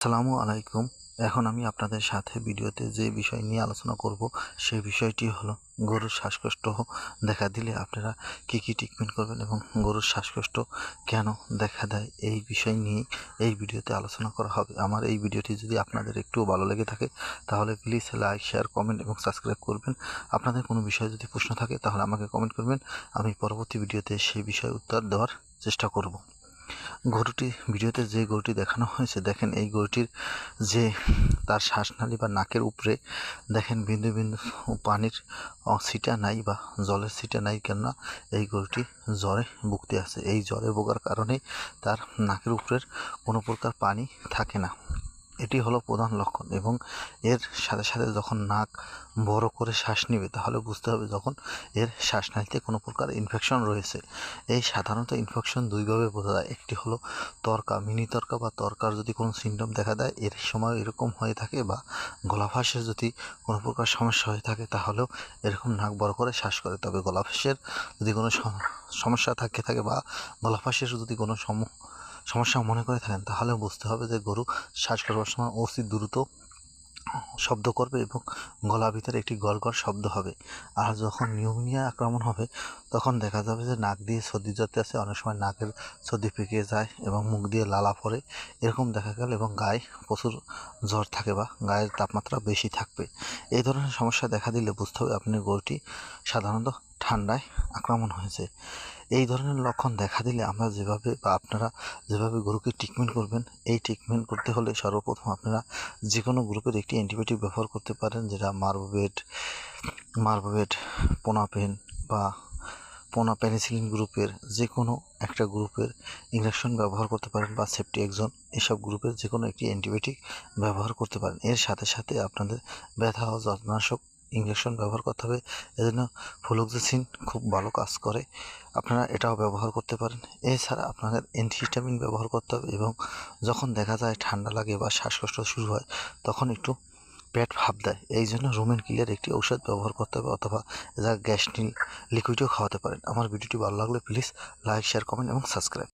আসসালামু আলাইকুম। এখন আমি আপনাদের সাথে ভিডিওতে যে বিষয় নিয়ে আলোচনা করব, সেই বিষয়টি হলো গরুর শ্বাসকষ্ট। দেখা দিলে আপনারা কি কি ট্রিটমেন্ট করবেন এবং গরুর শ্বাসকষ্ট কেন দেখা দেয়, এই বিষয় নিয়ে এই ভিডিওতে আলোচনা করা হবে। আমার এই ভিডিওটি যদি আপনাদের একটু ভালো লেগে থাকে, তাহলে প্লিজ লাইক শেয়ার কমেন্ট এবং সাবস্ক্রাইব করবেন। আপনাদের কোনো বিষয়ে যদি প্রশ্ন থাকে, তাহলে আমাকে কমেন্ট করবেন। আমি পরবর্তী ভিডিওতে সেই বিষয়ে উত্তর দেওয়ার চেষ্টা করব। গরুটি, ভিডিওতে যে গরুটি দেখানো হয়েছে, দেখেন এই গরুটির যে তার শ্বাসনালী বা নাকের উপরে, দেখেন বিন্দু বিন্দু পানির ছিটা নাই বা জলের ছিটা নাই, কেননা এই গরুটি জ্বরে ভুগতে আছে। এই জ্বরে ভোগার কারণে তার নাকের উপরের কোনো প্রকার পানি থাকে না। এটি হলো প্রধান লক্ষণ এবং এর সাথে সাথে যখন নাক বড় করে শ্বাস নেবে, তাহলে বুঝতে হবে যখন এর শ্বাসনালীতে কোনো প্রকার ইনফেকশন রয়েছে। এই সাধারণত ইনফেকশন দুইভাবে বোঝা যায়। একটি হলো তর্কা মিনি তর্কা বা তর্কার যদি কোনো সিমটম দেখা দেয়, এর সময় এরকম হয়ে থাকে বা গলাফাঁসের যদি কোনো প্রকার সমস্যা হয়ে থাকে, তাহলেও এরকম নাক বড় করে শ্বাস করে। তবে গলাফাঁসের যদি কোনো সম- সমস্যা থাকে থাকে বা গলাফাঁসের যদি কোনো সম- সমস্যা মনে করে থাকেন, তাহলে বুঝতে হবে যে গরু শ্বাস করবার সময় অতি দ্রুত শব্দ করবে এবং গলা ভিতরে একটি গড়গড় শব্দ হবে। আর যখন নিউমোনিয়া আক্রমণ হবে, তখন দেখা যাবে যে নাক দিয়ে সর্দি যাতে আছে অনেক সময় নাকের সর্দি পেকে যায় এবং মুখ দিয়ে লালা পড়ে। এরকম দেখা গেল এবং গায়ে প্রচুর জ্বর থাকে বা গায়ের তাপমাত্রা বেশি থাকবে। এই ধরনের সমস্যা দেখা দিলে বুঝতে হবে আপনি গরুটি সাধারণত ঠান্ডায় আক্রমণ হয়েছে। এই ধরনের লক্ষণ দেখা দিলে আমরা যেভাবে বা আপনারা যেভাবে গরুকে ট্রিটমেন্ট করবেন, এই ট্রিটমেন্ট করতে হলে সর্বপ্রথম আপনারা যে কোনো গ্রুপের একটি অ্যান্টিবায়োটিক ব্যবহার করতে পারেন, যেটা মার্বোভেট মার্বোভেট পোনাপেন বা পোনা পেনিসিলিন গ্রুপের যে কোনো একটা গ্রুপের ইঞ্জেকশন ব্যবহার করতে পারেন বা সেফটি একজন এসব গ্রুপের যে কোনো একটি অ্যান্টিবায়োটিক ব্যবহার করতে পারেন। এর সাথে সাথে আপনাদের ব্যথা ও যত্নাশক ইঞ্জেকশন ব্যবহার করতে হবে। এজন্য ফ্লুক্সেসিন খুব ভালো কাজ করে। আপনারা এটাও ব্যবহার করতে পারেন। এছাড়া আপনাদের অ্যান্টিহিস্টামিন ব্যবহার করতে হবে এবং যখন দেখা যায় ঠান্ডা লাগে বা শ্বাসকষ্ট শুরু হয়, তখন একটু পেট ভাব দেয়। এই জন্য রুমেন ক্লিয়ার একটি ঔষধ ব্যবহার করতে হবে অথবা যা গ্যাস লিকুইডও খাওয়াতে পারেন। আমার ভিডিওটি ভালো লাগলে প্লিজ লাইক শেয়ার কমেন্ট এবং সাবস্ক্রাইব